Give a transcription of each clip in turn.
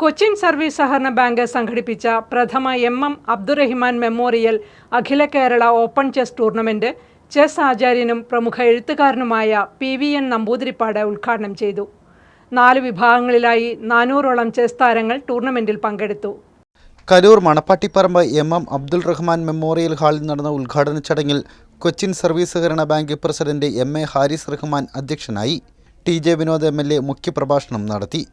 Cochin service സഹകരണ bank സംഘടിപ്പിച്ച പ്രഥമ എം എം അബ്ദുറഹിമാൻ മെമ്മോറിയൽ അഖില Kerala open chess tournament chess ആചാര്യനും പ്രമുഖ എഴുത്തുകാരനുമായ പി വി എൻ നമ്പൂതിരിപ്പാട് ഉദ്ഘാടനം ചെയ്തു. നാല് വിഭാഗങ്ങളിലായി നാനൂറോളം ചെസ് താരങ്ങൾ ടൂർണമെന്റിൽ പങ്കെടുത്തു. Karur Manappattipparambu M M Abdul Rahman memorial ഹാളിൽ നടന്ന ഉദ്ഘാടന ചടങ്ങിൽ കൊച്ചിൻ സർവീസ് സഹകരണ bank president M A Haris Rahman അധ്യക്ഷനായി. T J Vinod M L A മുഖ്യപ്രഭാഷണം നടത്തി.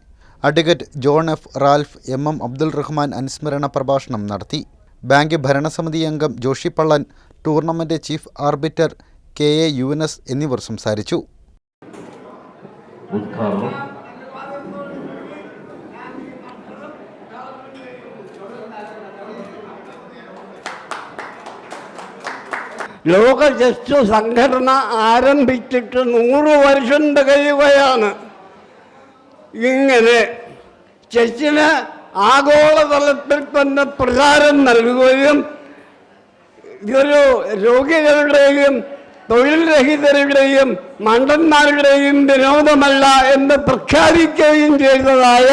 Advocate John F. Ralph M. M. Abdul Rahman അനുസ്മരണ പ്രഭാഷണം നടത്തി. ബാങ്ക് ഭരണസമിതി അംഗം Joshy Pallan tournament chief arbiter K. A. Yunus എന്നിവർ സംസാരിച്ചു. ലോക ജസ്റ്റ് സംഘടന ആരംഭിച്ചിട്ട് നൂറ് വർഷം തികയുകയാണ്. ഇങ്ങനെ ചെച്ചിന് ആഗോളതലത്തിൽ തന്നെ പ്രചാരം നൽകുകയും ഇതൊരു രോഗികളുടെയും തൊഴിൽ രഹിതരുടെയും മണ്ടന്മാരുടെയും വിനോദമല്ല എന്ന് പ്രഖ്യാപിക്കുകയും ചെയ്തതായ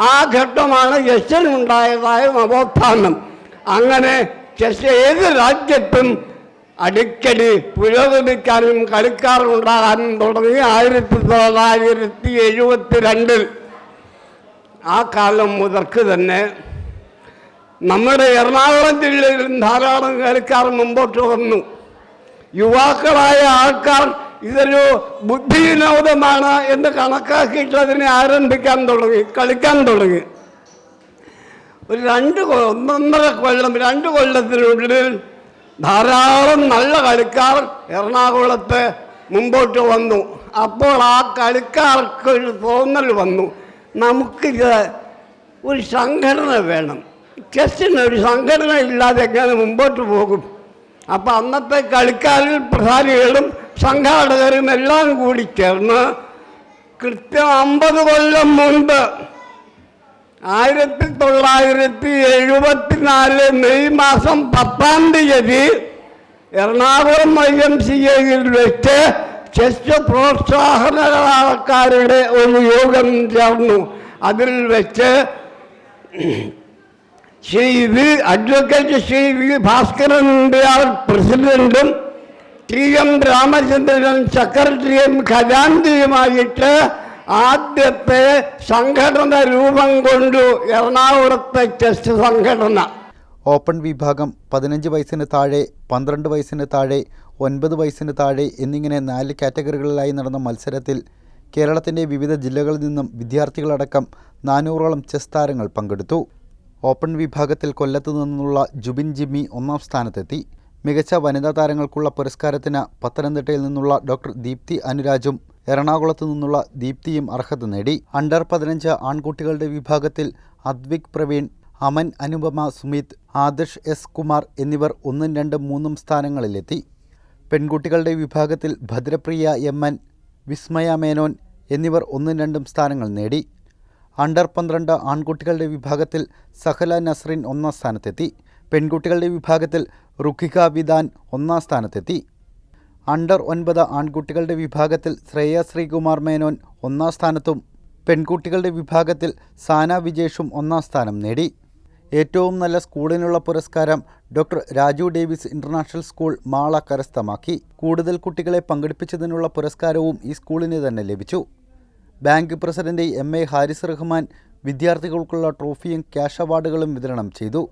ആ ഘട്ടമാണ് ചെസ്സിനുണ്ടായതായ നവോത്ഥാനം. അങ്ങനെ ചെസ് ഏത് രാജ്യത്തും അടിക്കടി പുരോഗമിക്കാനും കളിക്കാറുണ്ടാകാനും തുടങ്ങി ആയിരത്തി തൊള്ളായിരത്തി എഴുപത്തി രണ്ടിൽ ആ കാലം മുതൽക്ക് തന്നെ നമ്മുടെ എറണാകുളം ജില്ലയിലും ധാരാളം കളിക്കാർ മുമ്പോട്ട് വന്നു. യുവാക്കളായ ആൾക്കാർ ഇതൊരു ബുദ്ധി വിനോദമാണ് എന്ന് കണക്കാക്കിയിട്ട് അതിനെ ആരംഭിക്കാൻ തുടങ്ങി കളിക്കാൻ തുടങ്ങി. ഒരു രണ്ട് ഒന്നൊന്നര കൊല്ലം രണ്ട് കൊല്ലത്തിനുള്ളിൽ ധാരാളം നല്ല കളിക്കാർ എറണാകുളത്ത് മുമ്പോട്ട് വന്നു. അപ്പോൾ ആ കളിക്കാർക്ക് ഒരു തോന്നൽ വന്നു. നമുക്കിത് ഒരു സംഘടന വേണം. ചെസ്സിന് ഒരു സംഘടന ഇല്ലാതെ എങ്ങനെ മുമ്പോട്ട് പോകും? അപ്പം അന്നത്തെ കളിക്കാരിൽ പ്രധാനികളും സംഘാടകരും എല്ലാം കൂടി ചേർന്ന് കൃത്യം അമ്പത് കൊല്ലം മുൻപ് ആയിരത്തി തൊള്ളായിരത്തി എഴുപത്തിനാല് മെയ് മാസം പത്താം തീയതി എറണാകുളം ഐ എം സി എയിൽ വെച്ച് ചെസ് പ്രോത്സാഹനക്കാരുടെ ഒരു യോഗം ചേർന്നു. അതിൽ വെച്ച് Sri V advocate Sri V Bhaskaran പ്രസിഡന്റും ടി എം രാമചന്ദ്രൻ സെക്രട്ടറിയും ഖജാൻജിയുമായിട്ട് ആദ്യത്തെ സംഘടന രൂപം കൊണ്ടു എറണാകുളത്തെ ചെസ് സംഘടന. ഓപ്പൺ വിഭാഗം പതിനഞ്ച് വയസ്സിന് താഴെ പന്ത്രണ്ട് വയസ്സിന് താഴെ ഒൻപത് വയസ്സിന് താഴെ എന്നിങ്ങനെ നാല് കാറ്റഗറികളിലായി നടന്ന മത്സരത്തിൽ കേരളത്തിന്റെ വിവിധ ജില്ലകളിൽ നിന്നും വിദ്യാർത്ഥികളടക്കം നാനൂറോളം ചെസ് താരങ്ങൾ പങ്കെടുത്തു. ഓപ്പൺ വിഭാഗത്തിൽ കൊല്ലത്തു നിന്നുള്ള ജുബിൻ ജിമ്മി ഒന്നാം സ്ഥാനത്തെത്തി. മികച്ച വനിതാ താരങ്ങൾക്കുള്ള പുരസ്കാരത്തിന് പത്തനംതിട്ടയിൽ നിന്നുള്ള ഡോക്ടർ ദീപ്തി അനുരാജും എറണാകുളത്തു നിന്നുള്ള ദീപ്തിയും അർഹത നേടി. അണ്ടർ പതിനഞ്ച് ആൺകുട്ടികളുടെ വിഭാഗത്തിൽ അദ്വിക് പ്രവീൺ അമൻ അനുപമ സുമിത് ആദർശ് എസ് കുമാർ എന്നിവർ ഒന്നും രണ്ടും മൂന്നും സ്ഥാനങ്ങളിലെത്തി. പെൺകുട്ടികളുടെ വിഭാഗത്തിൽ ഭദ്രപ്രിയ എം എൻ വിസ്മയ മേനോൻ എന്നിവർ ഒന്നും രണ്ടും സ്ഥാനങ്ങൾ നേടി. അണ്ടർ പന്ത്രണ്ട് ആൺകുട്ടികളുടെ വിഭാഗത്തിൽ സഹല നസ്രിൻ ഒന്നാം സ്ഥാനത്തെത്തി. പെൺകുട്ടികളുടെ വിഭാഗത്തിൽ റുഖിക വിദാൻ ഒന്നാം സ്ഥാനത്തെത്തി. അണ്ടർ ഒൻപത് ആൺകുട്ടികളുടെ വിഭാഗത്തിൽ ശ്രേയ ശ്രീകുമാർ മേനോൻ ഒന്നാം സ്ഥാനത്തും പെൺകുട്ടികളുടെ വിഭാഗത്തിൽ സാന വിജേഷും ഒന്നാം സ്ഥാനം നേടി. ഏറ്റവും നല്ല സ്കൂളിനുള്ള പുരസ്കാരം doctor Raju Davis international school Mala കരസ്ഥമാക്കി. കൂടുതൽ കുട്ടികളെ പങ്കെടുപ്പിച്ചതിനുള്ള പുരസ്കാരവും ഈ സ്കൂളിന് തന്നെ ലഭിച്ചു. Bank president M A Haris Rahman വിദ്യാർത്ഥികൾക്കുള്ള ട്രോഫിയും ക്യാഷ് അവാർഡുകളും വിതരണം ചെയ്തു.